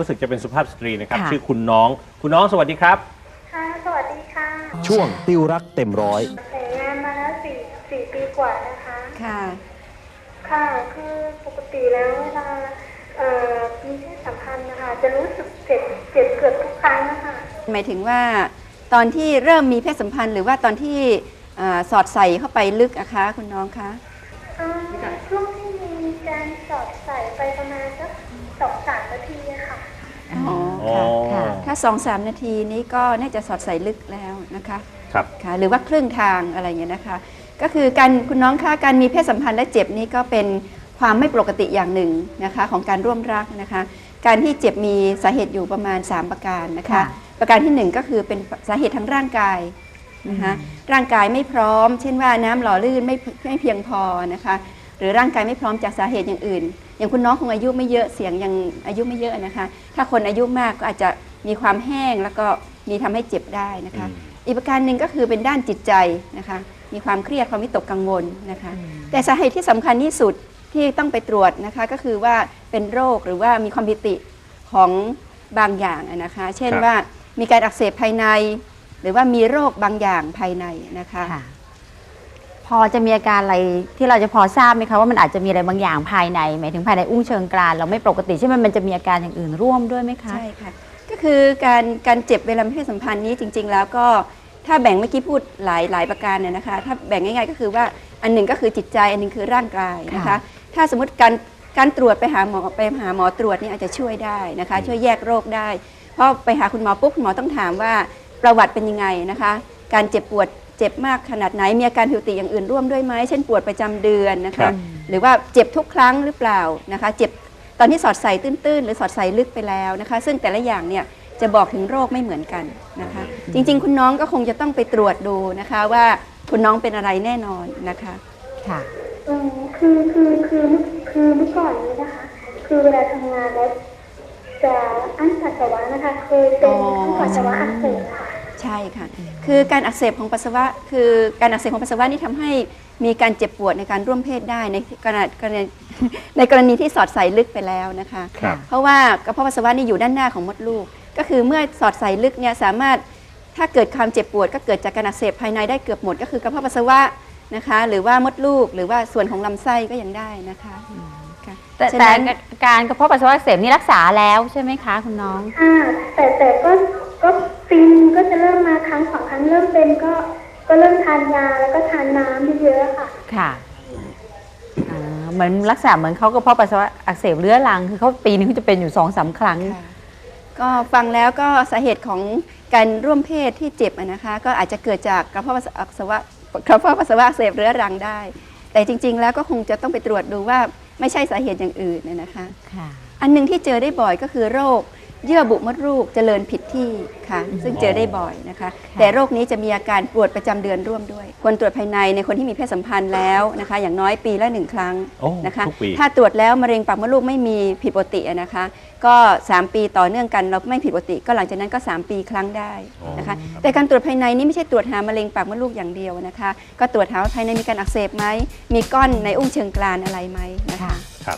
รู้สึกจะเป็นสุภาพสตรีนะครับ ค่ะ ชื่อคุณน้อง คุณน้องสวัสดีครับ ค่ะ สวัสดีค่ะช่วงติวรักเต็มร้อย แต่งงานมาแล้วสี่สี่ปีกว่านะคะ ค่ะ ค่ะ คือปกติแล้วเวลาเอ่อมีเพศสัมพันธ์นะคะ จะรู้สึกเจ็บเจ็บเกือบทุกครั้งนะคะ หมายถึงว่าตอนที่เริ่มมีเพศสัมพันธ์หรือว่าตอนที่อ่าสอดใส่เข้าไปลึกอะคะ คุณน้องคะ เอ่อช่วงที่มีการสอดใส่ไปประมาณสัก ถ้าสองสามนาทีนี้ก็น่าจะสอดใส่ลึกแล้วนะคะครับค่ะหรือว่าครึ่งทางอะไรอย่างเงี้ยนะคะ ก็คือการคุณน้องคะการมีเพศสัมพันธ์และเจ็บนี้ก็เป็นความไม่ปกติอย่างหนึ่งนะคะของการร่วมรักนะคะ การที่เจ็บมีสาเหตุอยู่ประมาณ 3 ประการนะคะค่ะประการที่ 1 ก็คือเป็นสาเหตุทางร่างกายนะคะร่างกายไม่พร้อม เช่นว่าน้ำหล่อลื่นไม่ไม่เพียงพอนะคะ หรือร่างกายไม่พร้อมจากสาเหตุอย่างอื่น อย่างคุณน้องคงอายุไม่เยอะเสียงยังอายุไม่เยอะนะคะ ถ้าคนอายุมากก็อาจจะ มีความแห้งแล้วก็มีทำให้เจ็บได้นะคะอืมอีกประการหนึ่งก็คือเป็นด้านจิตใจนะคะ มีความเครียดความวิตกกังวลนะคะ แต่สาเหตุที่สำคัญที่สุดที่ต้องไปตรวจนะคะก็คือว่าเป็นโรคหรือว่ามีความผิดปกติของบางอย่างอะนะคะ เช่นครับว่ามีการอักเสบภายใน หรือว่ามีโรคบางอย่างภายในนะคะค่ะพอจะมีอาการอะไรที่เราจะพอทราบไหมคะว่ามันอาจจะมีอะไรบางอย่างภายในหมายถึงภายในอุ้งเชิงกรานเราไม่ปกติใช่ไหมมันจะมีอาการอย่างอื่นร่วมด้วยไหมคะใช่ค่ะก็ คือการการเจ็บเวลามีเพศสัมพันธ์นี้จริง ๆ แล้วก็ถ้าแบ่งเมื่อกี้พูดหลายหลายประการเนี่ยนะคะ ถ้าแบ่งง่ายๆก็คือว่าอันหนึ่งก็คือจิตใจอันหนึงคือร่างกายนะคะค่ะถ้าสมมติการการตรวจไปหาหมอไปหาหมอตรวจนี่อาจจะช่วยได้นะคะ ช่วยแยกโรคได้ เพราะไปหาคุณหมอปุ๊บคุณหมอต้องถามว่าประวัติเป็นยังไงนะคะ การเจ็บปวดเจ็บมากขนาดไหนมีอาการผิวติอย่างอื่นร่วมด้วยไหมเช่นปวดประจำเดือนนะครัคะบหรือว่าเจ็บทุกครั้งหรือเปล่านะคะ เจ็บ ตอนที่สอดใส่ตื้นๆ หรือสอดใส่ลึกไปแล้วนะคะ ซึ่งแต่ละอย่างเนี่ยจะบอกถึงโรคไม่เหมือนกันนะคะ จริง ๆ คุณน้องก็คงจะต้องไปตรวจดูนะคะว่าคุณน้องเป็นอะไรแน่นอนนะคะค่ะอืมคือคือคือคือเมื่อก่อนนี้นะคะ คือเวลาทำงานแล้วจะอั้นปัสสาวะนะคะเคยเป็นอ๋ออั้นปัสสาวะอักเสบค่ะ ใช่ค่ะ คือการอักเสบของปัสสาวะ คือการอักเสบของปัสสาวะนี่ทำให้มีการเจ็บปวดในการร่วมเพศได้ในกรณีกรณีในกรณีที่สอดใส่ลึกไปแล้วนะคะครับเพราะว่ากระเพาะปัสสาวะนี่อยู่ด้านหน้าของมดลูก ก็คือเมื่อสอดใส่ลึกเนี่ยสามารถถ้าเกิดความเจ็บปวด ก็เกิดจากการอักเสบภายในได้เกือบหมด ก็คือกระเพาะปัสสาวะนะคะ หรือว่ามดลูกหรือว่าส่วนของลำไส้ก็ยังได้นะคะค่ะแต่ฉะแต่นั้นการกระเพาะปัสสาวะอักเสบนี่รักษาแล้วใช่ไหมคะคุณน้องอ่าแต่แต่ก็ ครั้งสองครั้งเริ่มเป็นก็ก็เริ่มทานยาแล้วก็ทานน้ำเยอะๆค่ะ ค่ะอ่าเหมือนลักษณะเหมือนเขากระเพาะปัสสาวะอักเสบเรื้อรัง คือเขาปีนึงเขาจะเป็นอยู่สองสามครั้ง ค่ะก็ฟังแล้วก็สาเหตุของการร่วมเพศที่เจ็บอะนะคะ ก็อาจจะเกิดจากกระเพาะปัสสาวะกระเพาะปัสสาวะอักเสบเรื้อรังได้ แต่จริง ๆ แล้วก็คงจะต้องไปตรวจดูว่าไม่ใช่สาเหตุอย่างอื่นน่ะนะคะ ค่ะ อันหนึงที่เจอได้บ่อยก็คือโรค เยื่อบุมดลูกเจริญผิดที่ค่ะ ซึ่งเจอได้บ่อยนะคะ แต่โรคนี้จะมีอาการปวดประจำเดือนร่วมด้วย ควรตรวจภายในในคนที่มีเพศสัมพันธ์แล้วนะคะ อย่างน้อยปีละหนึ่งครั้งโอ้นะคะทุกปีถ้าตรวจแล้วมะเร็งปากมดลูกไม่มีผิดปกติอะนะคะ ก็ 3 ปีต่อเนื่องกันเราไม่ผิดปกติ ก็หลังจากนั้นก็ 3 ปีครั้งได้นะคะ แต่การตรวจภายในนี่ไม่ใช่ตรวจหามะเร็งปากมดลูกอย่างเดียวนะคะ ก็ตรวจหาว่าภายในมีการอักเสบไหมมีก้อนในอุ้งเชิงกรานอะไรไหมนะคะค่ะ